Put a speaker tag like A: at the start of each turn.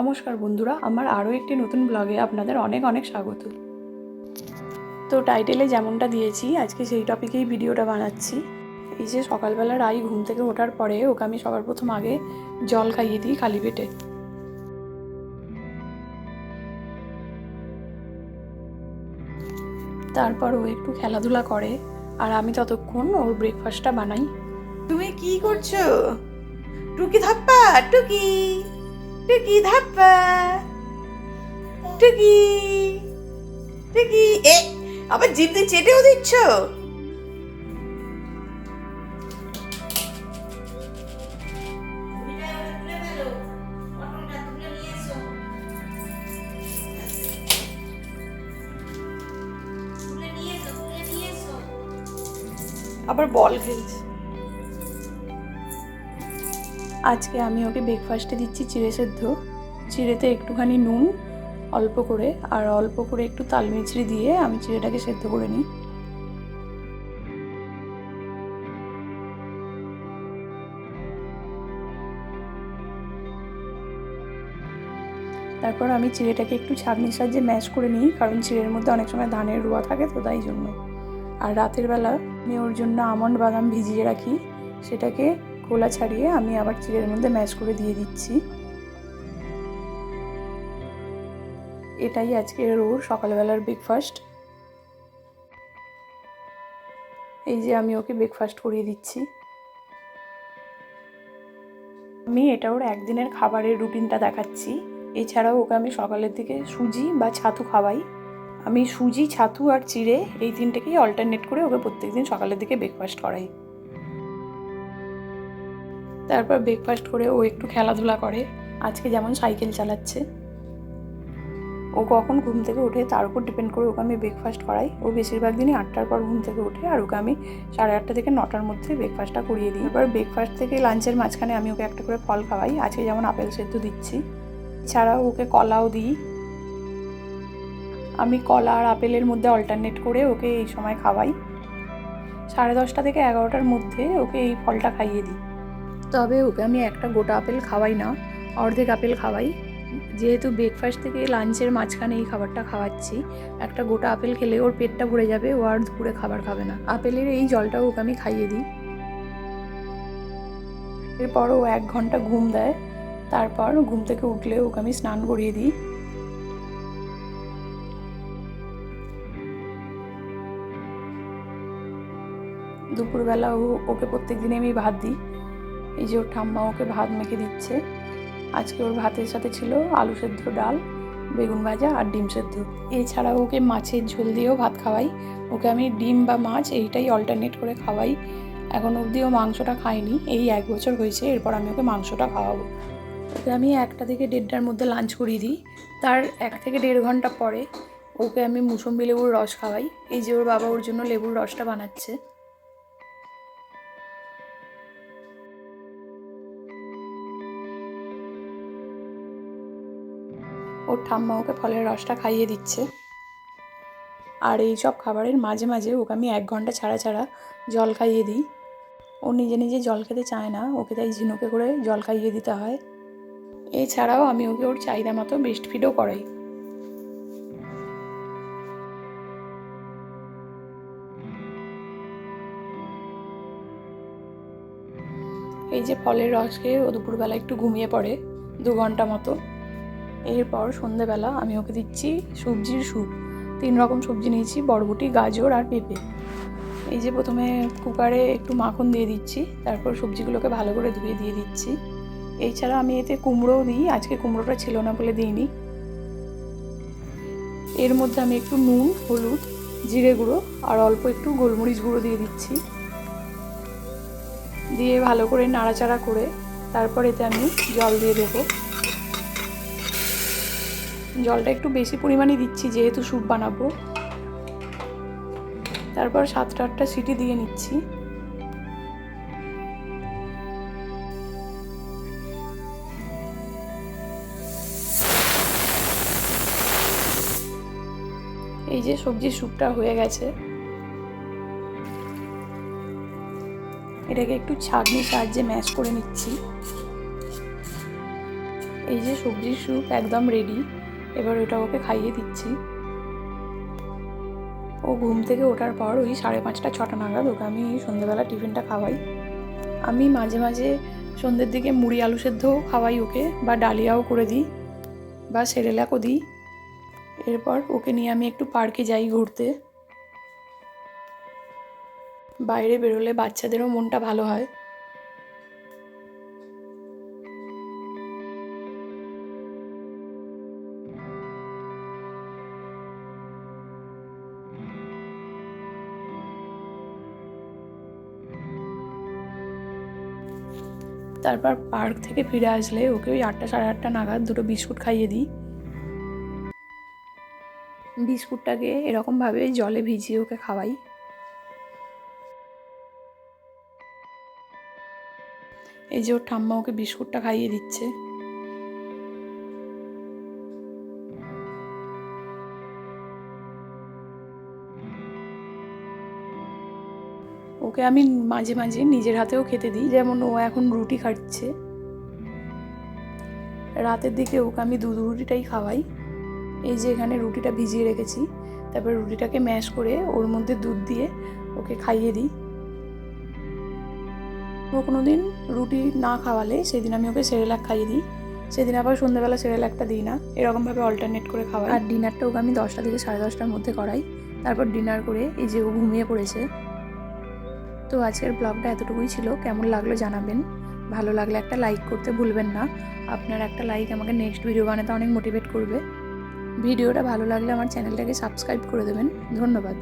A: নমস্কার বন্ধুরা, আমার আরও একটি নতুন ব্লগে আপনাদের অনেক অনেক স্বাগত। তো টাইটেলে যেমনটা দিয়েছি, আজকে সেই টপিকেই ভিডিওটা বানাচ্ছি। এই যে সকালবেলা রাই ঘুম থেকে ওঠার পরে ওকে আমি সবার প্রথম আগে জল খাইয়ে দিই খালি পেটে। তারপর ও একটু খেলাধুলা করে, আর আমি ততক্ষণ ওর ব্রেকফাস্টটা বানাই।
B: তুমি কি করছ? টুকি ধাপ্পা টুকি! টুকি ধাপ্পা। টুকি টুকি এ আবার জিভ দিয়ে চেটেও দিচ্ছ?
A: আবার বল খেলছে। আজকে আমি ওকে ব্রেকফাস্টে দিচ্ছি চিড়ে সেদ্ধ। চিড়েতে একটুখানি নুন, অল্প করে, আর অল্প করে একটু তাল মিছরি দিয়ে আমি চিড়েটাকে সেদ্ধ করে নিই। তারপর আমি চিড়েটাকে একটু ছাঁকনির সাহায্যে ম্যাশ করে নিই, কারণ চিড়ের মধ্যে অনেক সময় ধানের রোয়া থাকে তো তাই জন্য। আর রাতের বেলা আমি ওর জন্য আমন্ড বাদাম ভিজিয়ে রাখি, সেটাকে খোলা ছাড়িয়ে আমি আবার চিড়ের মধ্যে ম্যাশ করে দিয়ে দিচ্ছি। এটাই আজকের ওর সকালবেলার ব্রেকফাস্ট এই যে আমি ওকে ব্রেকফাস্ট করিয়ে দিচ্ছি। আমি এটা ওর একদিনের খাবারের রুটিনটা দেখাচ্ছি। এছাড়াও ওকে আমি সকালের দিকে সুজি বা ছাতু খাওয়াই। আমি সুজি, ছাতু আর চিড়ে এই তিনটেকেই অল্টারনেট করে ওকে প্রত্যেকদিন সকালের দিকে ব্রেকফাস্ট করাই। তারপর ব্রেকফাস্ট করে ও একটু খেলাধুলা করে। আজকে যেমন সাইকেল চালাচ্ছে। ও কখন ঘুম থেকে ওঠে তার উপর ডিপেন্ড করে ওকে আমি ব্রেকফাস্ট করাই। ও বেশিরভাগ দিনই আটটার পর ঘুম থেকে ওঠে আর ওকে আমি সাড়ে আটটা থেকে নটার মধ্যে ব্রেকফাস্টটা করিয়ে দিই। এবার ব্রেকফাস্ট থেকে লাঞ্চের মাঝখানে আমি ওকে একটা করে ফল খাওয়াই। আজকে যেমন আপেল সেদ্ধ দিচ্ছি। এছাড়াও ওকে কলাও দিই। আমি কলা আর আপেলের মধ্যে অল্টারনেট করে ওকে এই সময় খাওয়াই। সাড়ে দশটা থেকে এগারোটার মধ্যে ওকে এই ফলটা খাইয়ে দিই। তবে ওকে আমি একটা গোটা আপেল খাওয়াই না, অর্ধেক আপেল খাওয়াই। যেহেতু ব্রেকফাস্ট থেকে লাঞ্চের মাঝখানে এই খাবারটা খাওয়াচ্ছি, একটা গোটা আপেল খেলে ওর পেটটা ভরে যাবে, ও আর দুপুরে খাবার খাবে না। আপেলের এই জলটাও ওকে আমি খাইয়ে দিই। এরপর ও এক ঘণ্টা ঘুম দেয়, তারপর ঘুম থেকে উঠলে ওকে আমি স্নান করিয়ে দিই। দুপুরবেলা ও, ওকে প্রত্যেক দিনে আমি ভাত দিই। এই যে ওর ঠাম্মা ওকে ভাত মেখে দিচ্ছে। আজকে ওর ভাতের সাথে ছিল আলু সেদ্ধ ডাল, বেগুন ভাজা আর ডিম সেদ্ধ। এছাড়াও ওকে মাছের ঝোল দিয়েও ভাত খাওয়াই। ওকে আমি ডিম বা মাছ এইটাই অল্টারনেট করে খাওয়াই। এখন অবধিও মাংসটা খাইনি এই এক বছর হয়েছে, এরপর আমি ওকে মাংসটা খাওয়াবো। ওকে আমি একটা থেকে দেড়টার মধ্যে লাঞ্চ করিয়ে দিই। তার এক থেকে দেড় ঘণ্টা পরে ওকে আমি মুসম্বি লেবুর রস খাওয়াই। এই যে ওর বাবা ওর জন্য লেবুর রসটা বানাচ্ছে। ওর ঠাম্মা ওকে ফলের রসটা খাইয়ে দিচ্ছে। আর এই সব খাবারের মাঝে মাঝে ওকে আমি এক ঘণ্টা ছাড়া ছাড়া জল খাইয়ে দিই। ও নিজে নিজে জল খেতে চায় না, ওকে তাই ঝিনুকে করে জল খাইয়ে দিতে হয়। এছাড়াও আমি ওকে ওর চাহিদা মতো বেস্ট ফিডও করাই। এই যে ফলের রস খেয়ে ও দুপুরবেলা একটু ঘুমিয়ে পড়ে দু ঘণ্টা মতো। এরপর সন্ধেবেলা আমি ওকে দিচ্ছি সবজির স্যুপ। তিন রকম সবজি নিয়েছি, বরবটি, গাজর আর পেঁপে। এই যে প্রথমে কুকারে একটু মাখন দিয়ে দিচ্ছি, তারপর সবজিগুলোকে ভালো করে ধুয়ে দিয়ে দিচ্ছি। এছাড়া আমি এতে কুমড়োও দিই, আজকে কুমড়োটা ছিল না বলে দিইনি। এর মধ্যে আমি একটু নুন, হলুদ, জিরে গুঁড়ো আর অল্প একটু গোলমরিচ গুঁড়ো দিয়ে দিচ্ছি। দিয়ে ভালো করে নাড়াচাড়া করে তারপর এতে আমি জল দিয়ে দেবো। জলটা একটু বেশি পরিমাণে দিচ্ছি, যেহেতু স্যুপ বানাবো। তারপর সাতটা আটটা সিটি দিয়ে নিচ্ছি। এই যে সবজির স্যুপটা হয়ে গেছে। এটাকে একটু ছাঁকনির সাহায্যে ম্যাশ করে নিচ্ছি। এই যে সবজির স্যুপ একদম রেডি এবার ওটা ওকে খাইয়ে দিচ্ছি। ও ঘুম থেকে ওঠার পর ওই সাড়ে পাঁচটা, ছটা নাগাদ ওকে আমি সন্ধ্যেবেলা টিফিনটা খাওয়াই। আমি মাঝে মাঝে সন্ধ্যের দিকে মুড়ি আলু সেদ্ধও খাওয়াই ওকে বা ডালিয়াও করে দিই বা সেরেলাকও দিই। এরপর ওকে নিয়ে আমি একটু পার্কে যাই ঘুরতে। বাইরে বেরোলে বাচ্চাদেরও মনটা ভালো হয়। তারপর পার্ক থেকে ফিরে আসলে ওকে ওই আটটা সাড়ে আটটা নাগাদ দুটো বিস্কুট খাইয়ে দিই। বিস্কুটটাকে এরকমভাবে জলে ভিজিয়ে ওকে খাওয়াই। এই যে ওর ঠাম্মা ওকে বিস্কুটটা খাইয়ে দিচ্ছে। ওকে আমি মাঝে মাঝে নিজের হাতেও খেতে দিই। যেমন ও এখন রুটি খাচ্ছে। রাতের দিকে ওকে আমি দুধ রুটিটাই খাওয়াই। এই যে এখানে রুটিটা ভিজিয়ে রেখেছি। তারপর রুটিটাকে ম্যাশ করে ওর মধ্যে দুধ দিয়ে ওকে খাইয়ে দিই। ও কোনো দিন রুটি না খাওয়ালে সেদিন আমি ওকে সেরেলাক খাইয়ে দিই। সেদিন আবার সন্ধ্যাবেলা সেরেলাকটা দিই না। এরকমভাবে অল্টারনেট করে খাওয়াই। আর ডিনারটা ওকে আমি দশটা থেকে সাড়ে দশটার মধ্যে করাই। তারপর ডিনার করে এই যে ও ঘুমিয়ে পড়েছে। তো আজকের ব্লগটা এতটুকুই ছিল। কেমন লাগল জানাবেন। ভালো লাগলে একটা লাইক করতে ভুলবেন না। আপনার একটা লাইক আমাকে নেক্সট ভিডিও বানাতে অনেক মোটিভেট করবে। ভিডিওটা ভালো লাগলে আমার চ্যানেলটাকে সাবস্ক্রাইব করে দেবেন। ধন্যবাদ।